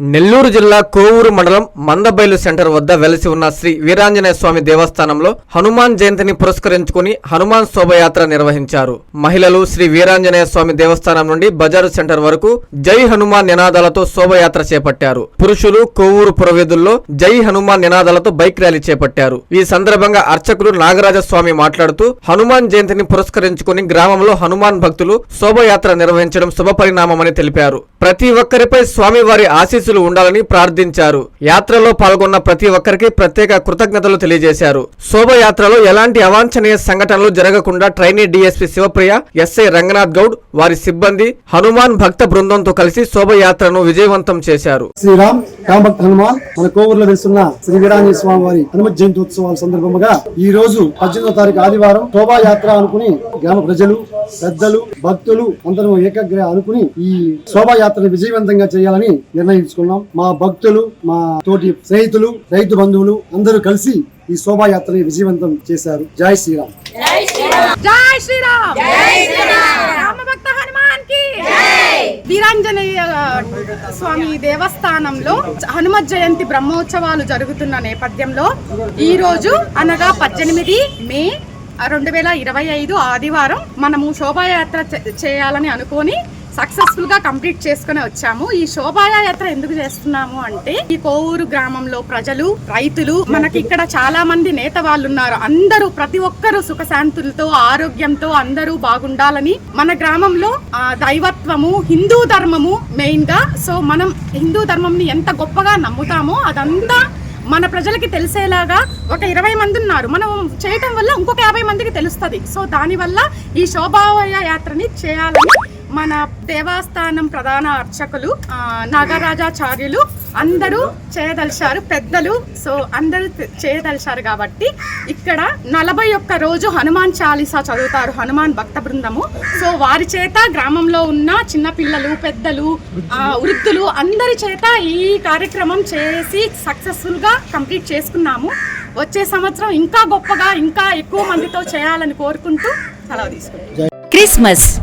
నెల్లూరు జిల్లా కోవూరు మండలం మందబైలు సెంటర్ వద్ద వెలసి ఉన్న శ్రీ వీరాంజనేయ స్వామి దేవస్థానంలో హనుమాన్ జయంతిని పురస్కరించుకుని హనుమాన్ శోభయాత్ర నిర్వహించారు. మహిళలు శ్రీ వీరాంజనేయ స్వామి దేవస్థానం నుండి బజారు సెంటర్ వరకు జై హనుమాన్ నినాదాలతో శోభయాత్ర చేపట్టారు. పురుషులు కోవూరు పురవేదుల్లో జై హనుమాన్ నినాదాలతో బైక్ ర్యాలీ చేపట్టారు. ఈ సందర్భంగా అర్చకులు నాగరాజ స్వామి మాట్లాడుతూ హనుమాన్ జయంతిని పురస్కరించుకుని గ్రామంలో హనుమాన్ భక్తులు శోభయాత్ర నిర్వహించడం శుభపరిణామమని తెలిపారు. ప్రతి ఒక్కరిపై స్వామివారి ఆశీస్సులు ఉండాలని ప్రార్థించారు. యాత్రలో పాల్గొన్న ప్రతి ఒక్కరికి ప్రత్యేక కృతజ్ఞతలు తెలియజేశారు. శోభయాత్రలో ఎలాంటి అవాంఛనీయ సంఘటనలు జరగకుండా trainee DSP Shivapriya SI Ranganath Goud వారి సిబ్బంది హనుమాన్ భక్త బృందంతో కలిసి శోభయాత్రను విజయవంతం చేశారు. శ్రీరామ్ రామభక్త హనుమాన్ మన కోవూరులో వెలుస్తున్న శ్రీ వీరాంజనేయ స్వామి వారి హనుమ జయంతి ఉత్సవాల సందర్భంగా ఈ రోజు పద్దెనిమిదో తారీఖు ఆదివారం శోభాయాత్ర అనుకుని గ్రామ ప్రజలు పెద్దలు భక్తులు అందరం ఏకగ్ర అనుకుని ఈ శోభాయాత్రను విజయవంతంగా చేయాలని నిర్ణయించుకున్నాం. మా భక్తులు మా తోటి స్నేహితులు రైతు బంధువులు అందరూ కలిసి ఈ శోభాయాత్రని విజయవంతం చేశారు. జై శ్రీరామ్. జై శ్రీరామ్. జై శ్రీరామ్. రామ భక్త హనుమాన్కి వీరాంజనేయ స్వామి దేవస్థానంలో హనుమత్ జయంతి బ్రహ్మోత్సవాలు జరుగుతున్న నేపథ్యంలో ఈ రోజు అనగా పద్దెనిమిది మే రెండు వేల ఇరవై ఐదు ఆదివారం మనము శోభాయాత్ర చేయాలని అనుకొని సక్సెస్ఫుల్గా కంప్లీట్ చేసుకుని వచ్చాము. ఈ శోభాయాత్ర ఎందుకు చేస్తున్నాము అంటే ఈ కోవూరు గ్రామంలో ప్రజలు రైతులు మనకి ఇక్కడ చాలా మంది నేత వాళ్ళు ఉన్నారు అందరూ ప్రతి ఒక్కరూ సుఖశాంతులతో ఆరోగ్యంతో అందరూ బాగుండాలని మన గ్రామంలో దైవత్వము హిందూ ధర్మము మెయిన్గా. సో మనం హిందూ ధర్మంని ఎంత గొప్పగా నమ్ముతామో అదంతా మన ప్రజలకి తెలిసేలాగా ఒక ఇరవై మంది ఉన్నారు. మనం చేయటం వల్ల ఇంకొక యాభై మందికి తెలుస్తుంది. సో దానివల్ల ఈ శోభావయ యాత్రని చేయాలని మన దేవస్థానం ప్రధాన అర్చకులు నాగరాజాచార్యులు అందరూ చేయదలిచారు పెద్దలు. సో అందరూ చేయదలిచారు కాబట్టి ఇక్కడ నలభై ఒక్క రోజు హనుమాన్ చాలీసా చదువుతారు హనుమాన్ భక్త బృందము. సో వారి చేత గ్రామంలో ఉన్న చిన్నపిల్లలు పెద్దలు వృద్ధులు అందరి చేత ఈ కార్యక్రమం చేసి సక్సెస్ఫుల్గా కంప్లీట్ చేసుకున్నాము. వచ్చే సంవత్సరం ఇంకా గొప్పగా ఇంకా ఎక్కువ మందితో చేయాలని కోరుకుంటూ సెలవు తీసుకుంటాం Christmas.